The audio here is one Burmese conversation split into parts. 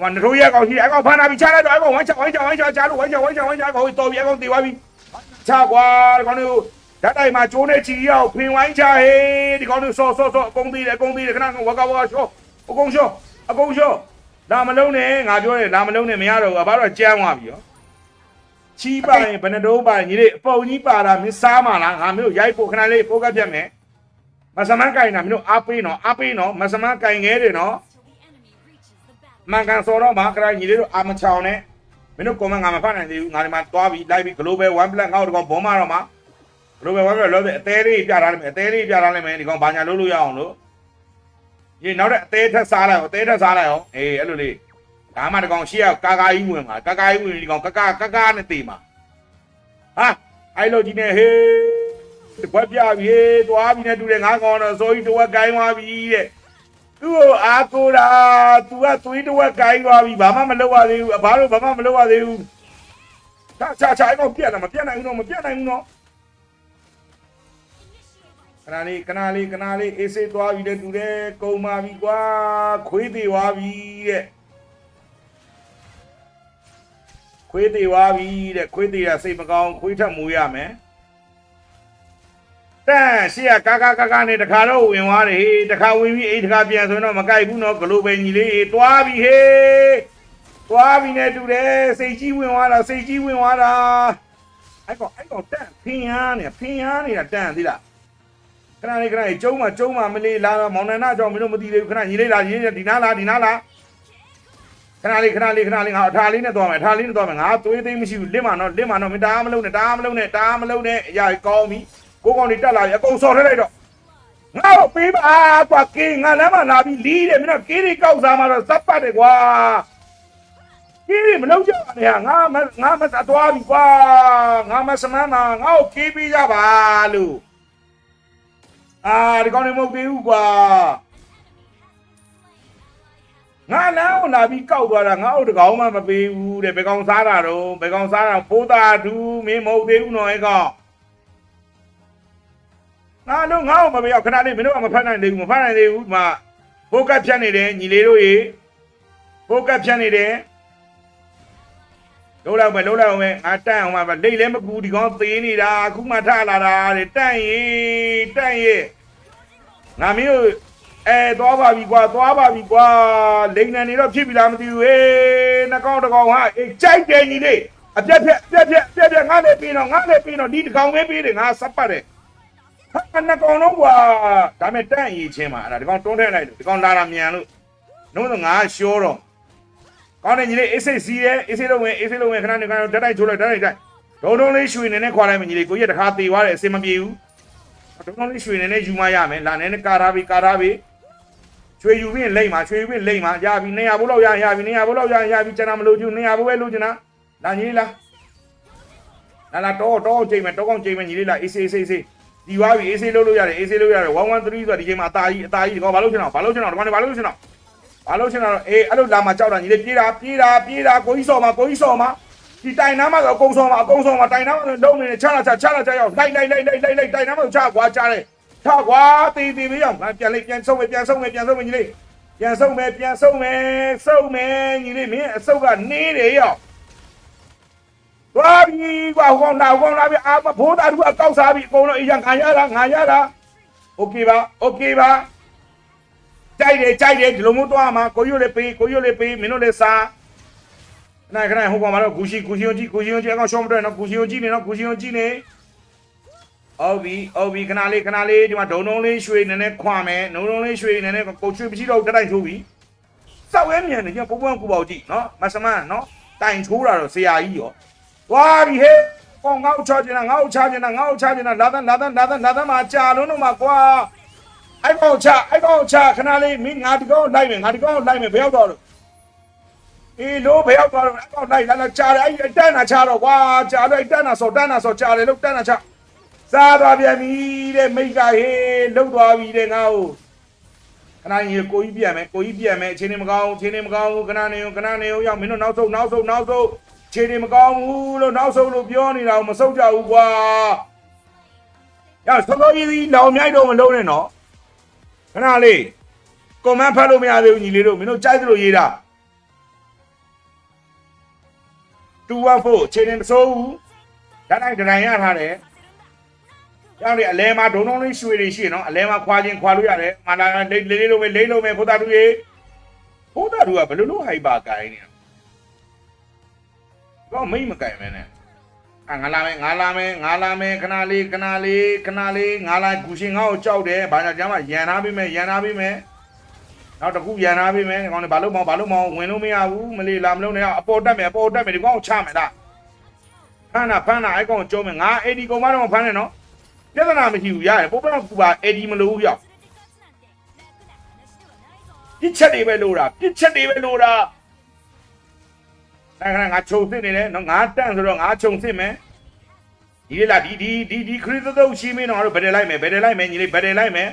ဟိုနှထိုးရက်ကောင်ရှိတယ်အကောင်ဖမ်းလာပြီးချလိုက်တော့အကောင်ဝိုင်းချဝိုင်းချဝိုင်းချချလို့ဝိုင်းချဝိုင်းချဝိုင်းချအကောင်တော်ပြီအကောင်တေသွားပြီချကွာဒီကောင်တို့ဓာတ်တိုင်မှာကျိုးနေချီရောက်ဖင်ဝိုင်းချဟေးဒီကောင်တို့ဆော့ဆော့ဆော့အကုန်သေးတယ်အကုန်သေးတယ်ခဏဝကဝကရှော့အကုန်ရှော့အကုန်ရှော့လာမလုံးနဲ့ငါပြောတယ်လာမလုံးနဲ့မရတော့ဘူးအဘတော့ကြမ်းသွားပြီရောချီးပါရင်ဘယ်နှတုံးပါရင်ညီလေးအပုံကြီးပါတာမင်းစားမလားငါမျိုးရိုက်ဖို့ခဏလေးပိုကတ်ပြတ်မယ်မဆမန်းကင်တာမင်းတို့အားပေးနော်အားပေးနော်မဆမန်းကင်ငဲတယ်နော် မှန်ကန်စောတော့မှာခရိုင်ညီလေးတို့အာမချောင်နဲ့မင်းတို့ကွန်မန့်ငါမဖတ်နိုင်သေးဘူးငါဒီမှာတွားပြီးလိုက်ပြီး global 1 plus ငါတို့ကောင်ဘောမတော့မှာ global 1 plus လောပဲအသေးလေးပြထားလိုက်မယ်အသေးလေးပြထားလိုက်မယ်ဒီကောင်ဘာညာလုပ်လို့ရအောင်လို့ဒီနောက်တဲ့အသေးထက်စားလိုက်အောင်အသေးထက်စားလိုက်အောင်အေးအဲ့လိုလေးဒါမှဒီကောင်ရှေ့ကကာကာကြီးဝင်မှာကာကာကြီးဝင်ဒီကောင်ကာကာကာကာနဲ့တေးမှာဟာအဲ့လိုဒီနေ့ဟေးဒီဘက်ပြပြီဟေးတွားပြီးနဲ့တူတယ်ငါကောင်တော့စိုးကြီးတော့ကိုင်းသွားပြီတဲ့ သူ့ကိုအားကိုးတာ तू ကသွေးတစ်ဝက်ကိုင်းသွားပြီဘာမှမလုပ်ရသေးဘူးအဘတို့ဘာမှမလုပ်ရသေးဘူးချာချာချာအဲ့ကောင်ပြက်တာမပြက်နိုင်ဘူးတော့မပြက်နိုင်ဘူးတော့ခဏလေးခဏလေးခဏလေးအေးစေးသွားပြီတဲ့တူတယ်ကုံပါပြီကွာခွေးသေးသွားပြီတဲ့ခွေးသေးသွားပြီတဲ့ခွေးသေးတာစိတ်မကောင်းခွေးထက်မူရမယ် တန်ရှေ့ကကာကာကာကာနဲ့တခါတော့ဝင်သွားတယ်ဟေးတခါဝင်ပြီးအိတ်တခါပြန်ဆိုရင်တော့မကြိုက်ဘူးနော်ဂလိုပဲညီလေးတွားပြီဟေးတွားပြီနဲ့တူတယ်စိတ်ကြီးဝင်သွားတာစိတ်ကြီးဝင်သွားတာအဲ့ကောင်အဲ့ကောင်တန်ဖင်ရမ်းနေဖင်ရမ်းနေတာတန်သေးလားခဏလေးခဏလေးကျုံးမကျုံးမမလေးလာတော့မောင်နှံနာကြောင့်မင်းတို့မသိသေးဘူးခဏညီလေးလာညီလေးဒီနားလာဒီနားလာခဏလေးခဏလေးခဏလေးငါအထာလေးနဲ့သွားမယ်အထာလေးနဲ့သွားမယ်ငါသွေးသိမ်းမရှိဘူးလင့်မနော်လင့်မနော်မင်းတားမလုံးနဲ့တားမလုံးနဲ့တားမလုံးနဲ့အရာကောင်းပြီ ကိုကောင်တွေတက်လာပြီအကုန်စော်ထဲလိုက်တော့ငါ့ကိုပေးပါကွာကင်းငါလမ်းမှာလာပြီးလီးတယ်မင်းတို့ကင်းတွေကောက်စားမှာတော့စပ်ပတ်တယ်ကွာကင်းတွေမလုံးကြပါနဲ့ဟာငါမငါမစသွားပြီကွာငါမစမန်းမှာငါ့ကိုကေးပေးကြပါလို့အာဒီကောင်တွေမဟုတ်သေးဘူးကွာငါလမ်းကိုလာပြီးကောက်သွားတာငါ့ကိုတကောင်မှမပေးဘူးတဲ့ဘယ်ကောင်စားတာတော့ဘယ်ကောင်စားတာဖိုးတာဒူးမင်းမဟုတ်သေးဘူးနော်အဲ့ကောင် ငါတို့ငါ့ကိုမပြောခဏလေးမင်းတို့ကမဖတ်နိုင်သေးဘူးမဖတ်နိုင်သေးဘူးဒီမှာဖိုကတ်ဖြတ်နေတယ်ညီလေးတို့ရေဖိုကတ်ဖြတ်နေတယ်လုံးလောက်ပဲလုံးလောက်ပဲငါတန့်အောင်ပါလိတ်လည်းမကူဒီကောင်သေးနေတာအခုမှထလာတာတဲ့တန့်ရေတန့်ရေငါမင်းတို့အဲသွားပါပြီကွာသွားပါပြီကွာလိန်နံနေတော့ဖြစ်ပြီလားမသိဘူးဟေးနှကောင်တစ်ကောင်ဟာအေးကြိုက်တယ်ညီလေးအပြက်ပြက်အပြက်ပြက်အပြက်ပြက်ငါလည်းပြီးတော့ငါလည်းပြီးတော့ဒီတစ်ကောင်ပဲပြီးတယ်ငါစပ်ပတ်တယ် ဟာနှစ်ကောင်လုံးကွာဒါမဲ့တန့်အရေးချင်းမှာအဲ့ဒါဒီကောင်တွန်းထည့်လိုက်လို့ဒီကောင်လာတာမြန်လို့နှုံးတော့ငါရှောတော့ကောင်းတယ်ညီလေးအေးစိတ်စီးရဲအေးစိတ်လုံးဝင်အေးစိတ်လုံးဝင်ခဏနေခဏဓာတ်တိုက်ချိုးလိုက်ဓာတ်တိုက်တိုက်ဒုံဒုံလေးရွှေနေနဲ့ခွာလိုက်မယ်ညီလေးကိုကြီးတခါတေသွားတယ်အစင်မပြေဘူးဒုံဒုံလေးရွှေနေနဲ့ယူမရမယ်လာနေနဲ့ကာထားပြီးကာထားပြီးရွှေယူပြီးလိမ့်မှာရွှေယူပြီးလိမ့်မှာရပြီနေရဘိုးလောက်ရရပြီနေရဘိုးလောက်ရရပြီကျွန်တော်မလို့ကျူနေရဘိုးပဲလို့ကျင်တာလာညီလေးလားလာလာတော့တော့ချိန်မယ်တော့ကောင်းချိန်မယ်ညီလေးလားအေးစိတ်အေးစိတ်အေးစိတ် ဒီွားပြီအေးဆေးလုပ်လို့ရတယ်အေးဆေးလုပ်ရတယ်113ဆိုတာဒီချိန်မှာအသားကြီးအသားကြီးဒီကောင်ဘာလို့ချင်တော့ဘာလို့ချင်တော့ဒီကောင်ဘာလို့ချင်တော့ဘာလို့ချင်တော့အေးအဲ့လိုလာမှကြောက်တာညီလေးပြေးတာပြေးတာပြေးတာကိုကြီးစော်မှာကိုကြီးစော်မှာဒီတိုင်နားမှာဆိုအကုန်စော်မှာအကုန်စော်မှာတိုင်နားမှာလုံးနေချလာချချလာချရောက်လိုက်လိုက်လိုက်လိုက်လိုက်လိုက်တိုင်နားမှာချကွာချတယ်ချကွာတီးတီးပြီးအောင်ပြန်လိုက်ပြန်ဆုံးမယ်ပြန်ဆုံးမယ်ပြန်ဆုံးမယ်ညီလေးပြန်ဆုံးမယ်ပြန်ဆုံးမယ်ဆုံးမယ်ညီလေးမင်းအစုပ်ကနေတယ်ရောက် သွားပြီကွာဟောင်းလာဟောင်းလာပြီအာမဘိုးသားတို့အကောက်စားပြီအကုန်လုံးအေးရငါရတာငါရတာโอเคပါโอเคပါကြိုက်တယ်ကြိုက်တယ်ဒီလိုမျိုးသွားမှာကိုရွတ်လေးပေးကိုရွတ်လေးပေးမင်းတို့လည်းစားခဏခဏဟိုကောင်မှာတော့ဂူရှိဂူရှိယုံကြည့်ဂူရှိယုံကြည့်အကောင်ရှောင်းမတွေ့နော်ဂူရှိယုံကြည့်နေနော်ဂူရှိယုံကြည့်နေအော်ဘီအော်ဘီခဏလေးခဏလေးဒီမှာဒုံဒုံလေးရွှေနည်းနည်းခွာမယ်ဒုံဒုံလေးရွှေနည်းနည်းကိုရွှေပစီတော့တိုက်ထိုးပြီစောက်ရဲမြန်နေကျပုံပုံကူပေါ့ကြည့်နော်မဆမန်နော်တိုင်ချိုးတာတော့ဆရာကြီးရော သွားပြီဟဲ့ကောင်းငါ့ကိုချချင်တာငါ့ကိုချချင်တာငါ့ကိုချချင်တာလာသန်းလာသန်းလာသန်းလာသန်းမှာကြာလုံးတော့မှာကွာအဲ့ကောင်ချအဲ့ကောင်ချခဏလေးမင်းငါဒီကောင်လိုက်မယ်ငါဒီကောင်လိုက်မယ်ဘယ်ရောက်တော့လို့အေးလို့ဘယ်ရောက်တော့လို့အဲ့ကောင်လိုက်လာလာကြာတယ်အဲ့တန်းနာချတော့ကွာကြာတော့အဲ့တန်းနာဆောတန်းနာဆောကြာတယ်လို့တန်းနာချစားသွားပြန်ပြီတဲ့မိတ်ကဟေးလှုပ်သွားပြီတဲ့ငါ့ကိုခဏကြီးကိုကြီးပြန်မယ်ကိုကြီးပြန်မယ်အချိန်နေမကောင်းအချိန်နေမကောင်းခဏနေခဏနေရောက်မင်းတို့နောက်ဆုံးနောက်ဆုံးနောက်ဆုံး ခြေတွေမကောင်းဘူးလို့နောက်ဆုံးလို့ပြောနေတာကိုမဆုတ်ကြဘူးကွာ။ရဆောစောကြီးစီလောင်မြိုက်တော့မလုံးနဲ့နော်။ခဏလေးကွန်မန့်ဖတ်လို့မရသေးဘူးညီလေးတို့မင်းတို့ကြိုက်သလိုရေးတာ214ချိန်နေမစိုးဘူးဓာတ်တိုင်းဒတိုင်းရထားတယ်ကြောက်လေအလဲမှာဒုံဒုံလေးရွှေတွေရှိနော်အလဲမှာခွာခြင်းခွာလို့ရတယ်မာလာလေးလေးလေးလုံးပဲလေးလုံးပဲဖိုးတာတူရေဖိုးတာတူကဘယ်လိုလုပ်ဟိုက်ပါကိုင်းနေ တော့မိတ်မကိုင်းမဲနဲ့အာငါလာမယ်ငါလာမယ်ငါလာမယ်ခဏလေးခဏလေးခဏလေးငါလာဂူရှင်ငါ့ကိုကြောက်တယ်ဘာကြောင့်ကျမ်းမရန်ထားပေးမယ်ရန်ထားပေးမယ်နောက်တစ်ခုရန်ထားပေးမယ်ဒီကောင်တွေဘာလို့မောင်းဘာလို့မောင်းဝင်လို့မရဘူးမလေးလာမလို့နဲ့အပေါ်တက်မယ်အပေါ်တက်မယ်ဒီကောင်ကိုချမယ်လားဖမ်းတာဖမ်းတာအဲ့ကောင်ကိုကျုံးမယ်ငါအေဒီကောင်မတော့မဖမ်းနဲ့နော်ပြဿနာမရှိဘူးရတယ်ပိုးပတော့ကူပါအေဒီမလို့ဘူးရောက်ပြစ်ချက်တွေပဲလို့တာပြစ်ချက်တွေပဲလို့တာ အဲ့ခါငါခြုံစစ်နေတယ်နော်ငါတန့်ဆိုတော့ငါခြုံစစ်မယ်ဒီလေလားဒီဒီဒီဒီခရစ်သုတ်ရှိမင်းတော့ငါတို့ဗယ်တယ်လိုက်မယ်ဗယ်တယ်လိုက်မယ်ညီလေးဗယ်တယ်လိုက်မယ်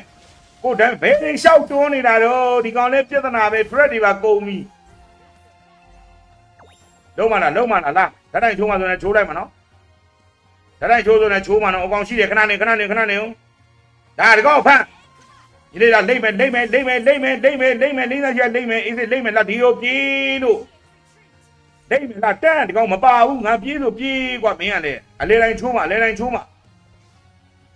ကိုတန်းဘယ်နေလျှောက်တွန်းနေတာတော့ဒီကောင်လေးပြဿနာပဲ thread တွေပါကုန်ပြီလုံးမလားလုံးမလားလားဓာတ်တိုင်းချိုးမှဆိုရင်ချိုးလိုက်မှာနော်ဓာတ်တိုင်းချိုးဆိုရင်ချိုးမှာနော်အကောင်ရှိတယ်ခဏနေခဏနေခဏနေဦးဒါဒီကောင်ဖမ်းဒီလေးကလိမ့်မယ်လိမ့်မယ်လိမ့်မယ်လိမ့်မယ်လိမ့်မယ်လိမ့်မယ်လိမ့်သားချက်လိမ့်မယ်အေးစိလိမ့်မယ်လားဒီကိုပြေးလို့ ဒိတ်မလားတန်တကောင်မပါဘူးငါပြေးလို့ပြေးကွာမင်းကလည်းအလေတိုင်းချိုးမှာအလေတိုင်းချိုးမှာ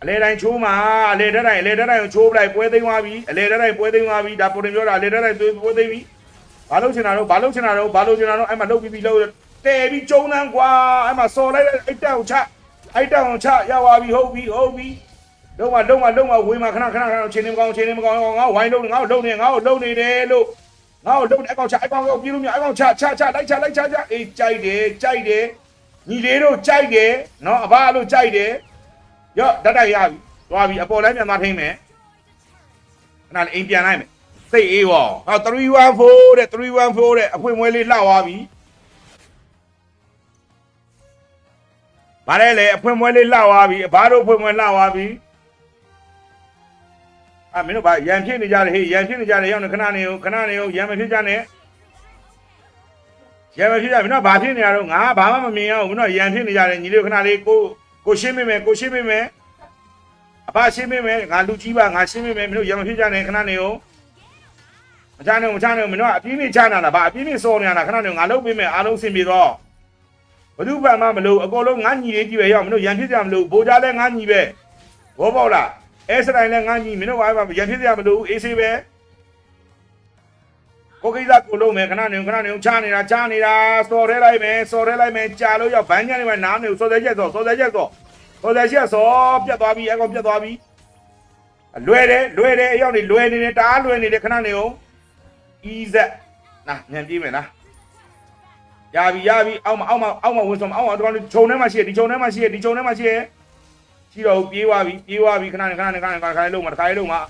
အလေတိုင်းချိုးမှာအလေတိုင်းအလေတိုင်းကိုချိုးပလိုက်ပွဲသိမ်းသွားပြီအလေတိုင်းပွဲသိမ်းသွားပြီဒါပုံတင်ပြောတာအလေတိုင်းသွေးပွဲသိမ်းပြီဘာလို့ချင်တာတော့ဘာလို့ချင်တာတော့ဘာလို့ချင်တာတော့အဲ့မှာလှုပ်ပြီးပြီးလှုပ်တဲပြီးကျုံလန်းကွာအဲ့မှာစော်လိုက်တဲ့အိတ်တောင်ချအိတ်တောင်ချရောက်သွားပြီဟုတ်ပြီဟုတ်ပြီလုံးဝလုံးဝလုံးဝဝေးမှာခဏခဏခဏချင်းနေမကောင်းချင်းနေမကောင်းငါဝိုင်းလုံးငါ့ကိုလုံးနေငါ့ကိုလုံးနေတယ်လို့ ငါ့ကိုလုံးနေအကောင်ချအကောင်ကိုပြေးလို့မရအကောင်ချချချလိုက်ချလိုက်ချချအေးကြိုက်တယ်ကြိုက်တယ်ညီလေးတို့ကြိုက်တယ်နော်အဘလို့ကြိုက်တယ်ရော့ဓာတ်တိုက်ရပြီသွားပြီအပေါ်လိုက်ပြန်သွားထိမ့်မယ်ခဏလေးအိမ်ပြန်လိုက်မယ်စိတ်အေးရောဟော314တဲ့314တဲ့အဖွင့်မွဲလေးလှသွားပြီဗါလဲလေအဖွင့်မွဲလေးလှသွားပြီဘာတို့အဖွင့်မွဲလှသွားပြီ အာမင်းတို့ဗာရန်ဖြစ်နေကြတယ်ဟေးရန်ဖြစ်နေကြတယ်ရောက်နေခဏနေဦးခဏနေဦးရန်မဖြစ်ကြနဲ့ရန်မဖြစ်ကြမင်းတို့ဘာဖြစ်နေရတော့ငါဘာမှမမြင်ရဘူးမင်းတို့ရန်ဖြစ်နေကြတယ်ညီလေးခဏလေးကိုကိုရှင်းမိမယ်ကိုရှင်းမိမယ်အဖရှင်းမိမယ်ငါလူကြီးပါငါရှင်းမိမယ်မင်းတို့ရန်မဖြစ်ကြနဲ့ခဏနေဦးမချနဲ့မချနဲ့မင်းတို့အပြင်းပြချနာတာဗာအပြင်းပြစောနေရတာခဏနေငါလုပ်ပေးမယ်အားလုံးစင်ပြေတော့ဘသူ့ဘာမှမလို့အကုန်လုံးငါညီလေးကြီးပဲရောက်မင်းတို့ရန်ဖြစ်ကြမလို့ဘိုးကြလဲငါညီပဲဘောပေါက်လား အဲစတိုင်းလဲငါညီမင်းတို့ဘာမှရန်ဖြစ်ကြမလို့အေးဆေးပဲကိုကိစ္စကိုလုံးမယ်ခဏနေခဏနေချနေတာချနေတာစော်ရဲလိုက်မယ်စော်ရဲလိုက်မယ်ကြာလို့ရောက်ဘန်းညံနေမှာနားနေစော်တဲ့ချက်စော်စော်တဲ့ချက်စော်စော်တဲ့ချက်စော်ပြတ်သွားပြီအကောင်ပြတ်သွားပြီလွယ်တယ်လွယ်တယ်အရောက်နေလွယ်နေတယ်တအားလွယ်နေတယ်ခဏနေအောင် easy နာညံပြေးမယ်လားရပြီရပြီအောက်မှာအောက်မှာအောက်မှာဝင်ဆုံးအောက်မှာဒီကောင်ခြုံထဲမှာရှိရဒီခြုံထဲမှာရှိရဒီခြုံထဲမှာရှိရ ရှိတော့ပြေးသွားပြီပြေးသွားပြီခဏနေခဏနေခဏနေခဏနေလုံးမှာတစ်ခါလေးလုံးမှာ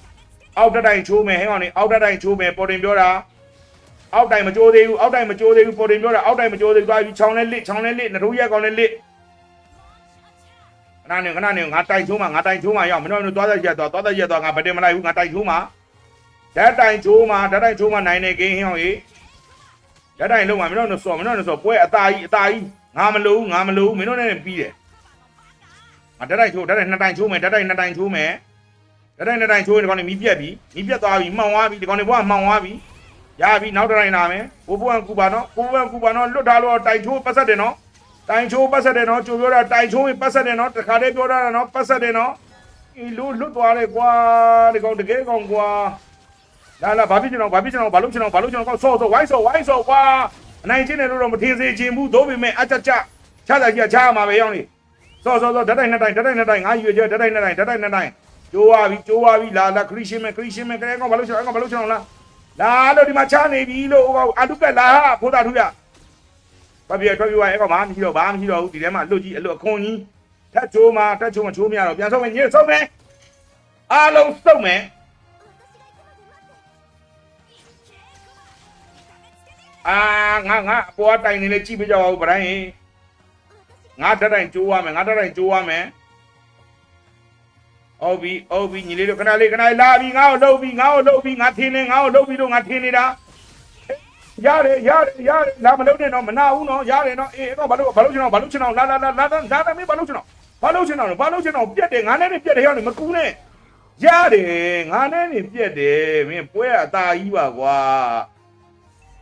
အောက်တက်တိုင်ချိုးမယ်ဟဲ့ကောင်နေအောက်တက်တိုင်ချိုးမယ်ပေါ်တင်ပြောတာ အောက်တိုင်မကြိုးသေးဘူးအောက်တိုင်မကြိုးသေးဘူးပေါ်တင်ပြောတာအောက်တိုင်မကြိုးသေးဘူးသွားပြီးချောင်းလဲလစ်ချောင်းလဲလစ်နှထိုးရက်ကောင်လဲလစ်ခဏနေခဏနေငါတိုင်ချိုးမှာငါတိုင်ချိုးမှာရောက်မင်းတို့တို့သွားသက်ရက်သွားသွားသက်ရက်သွားငါဗတင်မလိုက်ဘူးငါတိုင်ချိုးမှာဓာတ်တိုင်ချိုးမှာဓာတ်တိုင်ချိုးမှာနိုင်နေကင်းဟင်းအောင်ကြီးဓာတ်တိုင်လုံးမှာမင်းတို့တို့စော်မင်းတို့တို့စော်ပွဲအตาကြီးအตาကြီးငါမလို့ငါမလို့မင်းတို့နဲ့ပြီးတယ်ငါ ဓာတ်တိုင်ချိုးဓာတ်တိုင်နှစ်တိုင်ချိုးမယ်ဓာတ်တိုင်နှစ်တိုင်ချိုးမယ်ဓာတ်တိုင်နှစ်တိုင်ချိုးရင်ဒီကောင်နေမီးပြက်ပြီမီးပြက်သွားပြီမှောင်သွားပြီဒီကောင်နေဘွားမှောင်သွားပြီရပြီနောက်တစ်တိုင်းလာမယ်ဘိုးဘွမ်ကူပါနော်ဘိုးဘွမ်ကူပါနော်လွတ်ထားလို့တိုင်ချိုးပတ်ဆက်တယ်နော်တိုင်ချိုးပတ်ဆက်တယ်နော်ကြိုပြောတာတိုင်ချိုးရင်ပတ်ဆက်တယ်နော်တခါတည်းပြောတာနော်ပတ်ဆက်တယ်နော်အီလို့လွတ်သွားတယ်ကွာဒီကောင်တကယ်ကောင်ကွာလာလာဘာဖြစ်ချင်တော့ဘာဖြစ်ချင်တော့ဘာလို့ချင်တော့ဘာလို့ချင်တော့ကောက်ဆော့ဆော့ဝိုင်းဆော့ဝိုင်းဆော့ကွာအနိုင်ချင်းတယ်လို့တော့မထင်စေချင်ဘူးသို့ပေမဲ့အကြကြချတာကြီးချာမှာပဲရောက်နေ ဆော့ဆော့ဆော့ဓာတ်တိုင်နှစ်တိုင်ဓာတ်တိုင်နှစ်တိုင်ငါရွေကျဓာတ်တိုင်နှစ်တိုင်ဓာတ်တိုင်နှစ်တိုင်ကျိုးသွားပြီကျိုးသွားပြီလာလာခရစ်ရှင်းမဲခရစ်ရှင်းမဲကလေးကောင်ဘာလို့ချင်တော့ဘာလို့ချင်တော့လားလာလို့ဒီမှာချနေပြီလို့ဟိုကအတုကက်လာဟာဖိုးတာထူရဘာပြထွက်ပြီးွားအဲ့ကောင်မှမရှိတော့ဘာမရှိတော့ဘူးဒီထဲမှာလွတ်ကြီးအလွတ်အခွန်ကြီးထက်ချိုးမှာထက်ချိုးမှာချိုးမရတော့ပြန်ဆုံးမယ်ညစ်ဆုံးမယ်အားလုံးစုံမယ်အာငါငါအပေါ်တိုင်နေလေကြည့်ပြကြပါဦးဗရိုင်း ငါတက်တိုင်ကျိုးရမယ်ငါတက်တိုင်ကျိုးရမယ်ဟုတ်ပြီဟုတ်ပြီညီလေးတို့ခဏလေးခဏလေးလာပြီငါ့ကိုလှုပ်ပြီငါ့ကိုလှုပ်ပြီငါထင်းနေငါ့ကိုလှုပ်ပြီလို့ငါထင်းနေတာရတယ်ရတယ်ရတယ်လာမလှုပ်နဲ့တော့မနာဘူးနော်ရတယ်နော်အေးအဲ့တော့ဘာလို့ဘာလို့ချင်တော့ဘာလို့ချင်တော့လာလာလာလာလာလာမင်းဘာလို့ချင်တော့ဘာလို့ချင်တော့ဘာလို့ချင်တော့ပြက်တယ်ငါနဲ့နေပြက်တယ်ရောက်နေမကူနဲ့ရတယ်ငါနဲ့နေပြက်တယ်မင်းပွဲအตาကြီးပါကွာ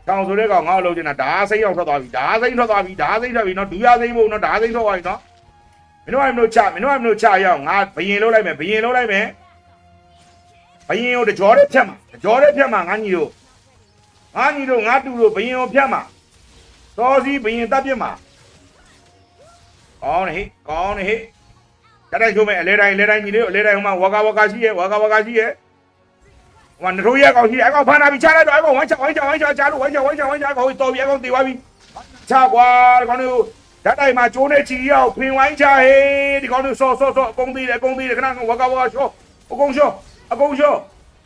တောင်ဆိုတဲ့ကောင်ငါ့ကိုလုံးချင်တာဓာစိမ့်ရောက်ထွက်သွားပြီဓာစိမ့်ထွက်သွားပြီဓာစိမ့်ထွက်ပြီနော်ဒူရစိမ့်ဖို့နော်ဓာစိမ့်ထွက်သွားပြီနော်မင်းတို့ကမင်းတို့ချမင်းတို့ကမင်းတို့ချရအောင်ငါဘယင်လုံးလိုက်မယ်ဘယင်လုံးလိုက်မယ်ဘယင်ကိုတကြောတဲ့ဖြတ်မှာတကြောတဲ့ဖြတ်မှာငါညီတို့ငါညီတို့ငါတူတို့ဘယင်ကိုဖြတ်မှာစောစီဘယင်တပ်ပြစ်မှာကောင်းနေဟိကောင်းနေဟိတတိုက်ချိုးမယ်အလဲတိုင်းလဲတိုင်းညီလေးအလဲတိုင်းဟိုမှာဝါကာဝါကာရှိရဲ့ဝါကာဝါကာရှိရဲ့ ဟိုနထိုးရက်ကောင်ရှိတယ်အကောင်ဖမ်းလာပြီချလိုက်တော့အကောင်ဝိုင်းချဝိုင်းချဝိုင်းချချလို့ဝိုင်းချဝိုင်းချဝိုင်းချအကောင်တော်ပြီအကောင်တေသွားပြီချကွာဒီကောင်တို့ဓာတ်တိုင်မှာကျိုးနေချီရောက်ဖင်ဝိုင်းချဟေးဒီကောင်တို့ဆော့ဆော့ဆော့အကုန်သေးတယ်အကုန်သေးတယ်ခဏဝကဝကရှော့အကုန်ရှော့အကုန်ရှော့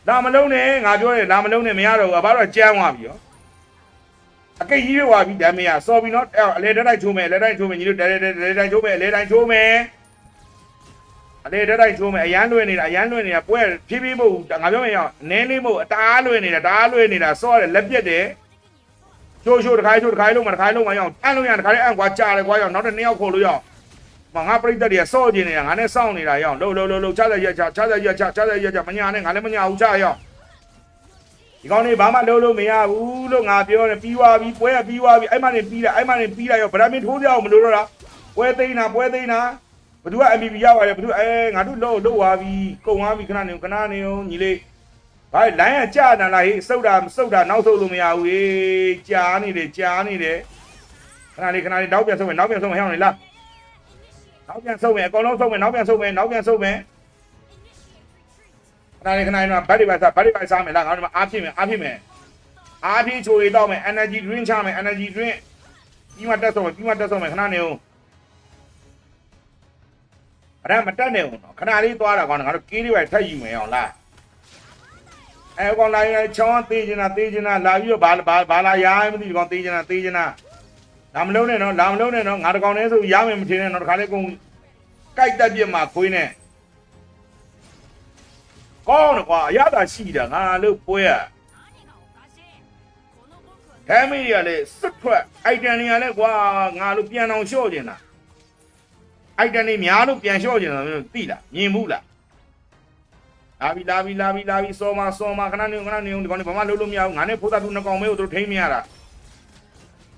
လာမလုံးနဲ့ငါပြောတယ်လာမလုံးနဲ့မရတော့ဘူးဘာလို့ကြမ်းသွားပြီရောအကိတ်ကြီးရွာပြီဓာမေးဆော်ပြီနော်အလေဓာတ်တိုင်ချိုးမယ်အလေဓာတ်တိုင်ချိုးမယ်ညီတို့ဓာတ်တိုင်ချိုးမယ်အလေတိုင်ချိုးမယ် အလေတက်တိုက်ချိုးမယ်အရန်လွယ်နေတာအရန်လွယ်နေတာပွဲဖြည်းဖြည်းမဟုတ်ဘူးငါပြောမယ်ရအောင်နည်းလေးမဟုတ်အတားလွယ်နေတာတအားလွယ်နေတာစောရတယ်လက်ပြက်တယ်ချိုးချိုးတခါချိုးတခါလုံးမတခါလုံးမရအောင်အန်လို့ရတခါလေးအန်ကွာကြားတယ်ကွာရအောင်နောက်တစ်နှစ်ယောက်ခေါ်လို့ရအောင်မငါပြိတ္တတွေကစော့ကျင်နေတာငါနဲ့စောင့်နေတာရအောင်လှုပ်လှုပ်လှုပ်လှုပ်ချတဲ့ရက်ချချတဲ့ရက်ချချတဲ့ရက်ချမညာနဲ့ငါလည်းမညာဘူးချရအောင်ဒီကောင်းလေးဘာမှလှုပ်လို့မရဘူးလို့ငါပြောတယ်ပြီးသွားပြီပွဲကပြီးသွားပြီအဲ့မှနေပြီးလိုက်အဲ့မှနေပြီးလိုက်ရောဗရမင်းထိုးကြအောင်မလို့တော့တာပွဲသိမ်းတာပွဲသိမ်းတာ ဘသူက MVP ရပါတယ်ဘသူအဲငါတို့လို့လို့သွားပြီကုန်သွားပြီခဏနေခဏနေအောင်ညီလေးဘာလဲလိုင်းကကြာနာလားဟေးစုတ်တာစုတ်တာနောက်ဆုတ်လို့မရဘူးဟေးကြာနေတယ်ကြာနေတယ်ခဏလေးခဏလေးနောက်ပြန်ဆုတ်မယ်နောက်ပြန်ဆုတ်မယ်ဟဲ့အောင်လေလားနောက်ပြန်ဆုတ်မယ်အကောင်လုံးဆုတ်မယ်နောက်ပြန်ဆုတ်မယ်နောက်ပြန်ဆုတ်မယ်ခဏလေးခဏလေးတော့ဘတ်တွေပါစားဘတ်တွေပါစားမယ်လားငါတို့အားဖြစ်မယ်အားဖြစ်မယ်အားဖြစ်ချိုရီတော့မယ် energy drink ချမယ် energy drink ပြီးမှတက်ဆုံးမယ်ပြီးမှတက်ဆုံးမယ်ခဏနေအောင် အဲ့ဒါမတက်နဲ့ဘူးနော်ခဏလေးသွားတာကောင်းတယ်ငါတို့ကီးလေးပဲထက်ယူမယ်အောင်လားအဲကောင်လာရင်ချောင်းသေးချင်တာသေးချင်တာလာပြီးတော့ဘာဘာဘာလာရိုင်းမသိဒီကောင်သေးချင်တာသေးချင်တာလာမလုံးနဲ့နော်လာမလုံးနဲ့နော်ငါတကောင်လေးဆိုရမယ်မထင်နဲ့နော်တခါလေးကုန်ကြိုက်တက်ပြစ်မှာခွေးနဲ့ကောင်းတယ်ကွာအရသာရှိတာငါလို့ပွဲရဟဲမီရလေစွတ်ထွက်အိုက်တန်တွေကလည်းကွာငါလို့ပြန်အောင်လျှော့ကျင်တာ အိုက်တန်နေများလို့ပြန်လျှော့ကျင်တာမျိုးသိလားမြင်ဘူးလားလာပြီလာပြီလာပြီလာပြီစောမစောမခဏနေခဏနေဒီကောင်နေဘာမှလုပ်လို့မရဘူးငါနဲ့ဖိုးသားသူနှစ်ကောင်မဲကိုသူတို့ထိမ့်မရတာ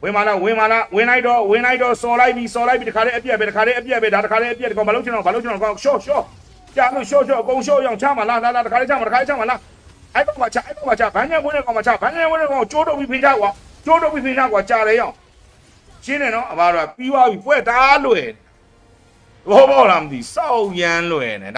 ဝင်မလားဝင်မလားဝင်လိုက်တော့ဝင်လိုက်တော့စော်လိုက်ပြီစော်လိုက်ပြီတခါလေးအပြက်ပဲတခါလေးအပြက်ပဲဒါတခါလေးအပြက်ဒီကောင်မလုပ်ချင်တော့ဘာလုပ်ချင်တော့ကောင်ရှော့ရှော့ကြာလို့ရှော့ရှော့အကုန်ရှော့အောင်ချမှာလားလာလာတခါလေးချမှာတခါလေးချမှာလားအဲ့ကောင်မချအဲ့ကောင်မချဘန်းညံဝင်တဲ့ကောင်မချဘန်းညံဝင်တဲ့ကောင်ကျိုးတော့ပြီးဖိချကွာကျိုးတော့ပြီးဖိချကွာကြာလေရောရှင်းတယ်နော်အဘတော့ပြီးသွားပြီပွဲတားလွယ် ဘောဘောလားမသိစောက်ရမ်းလွယ်နေ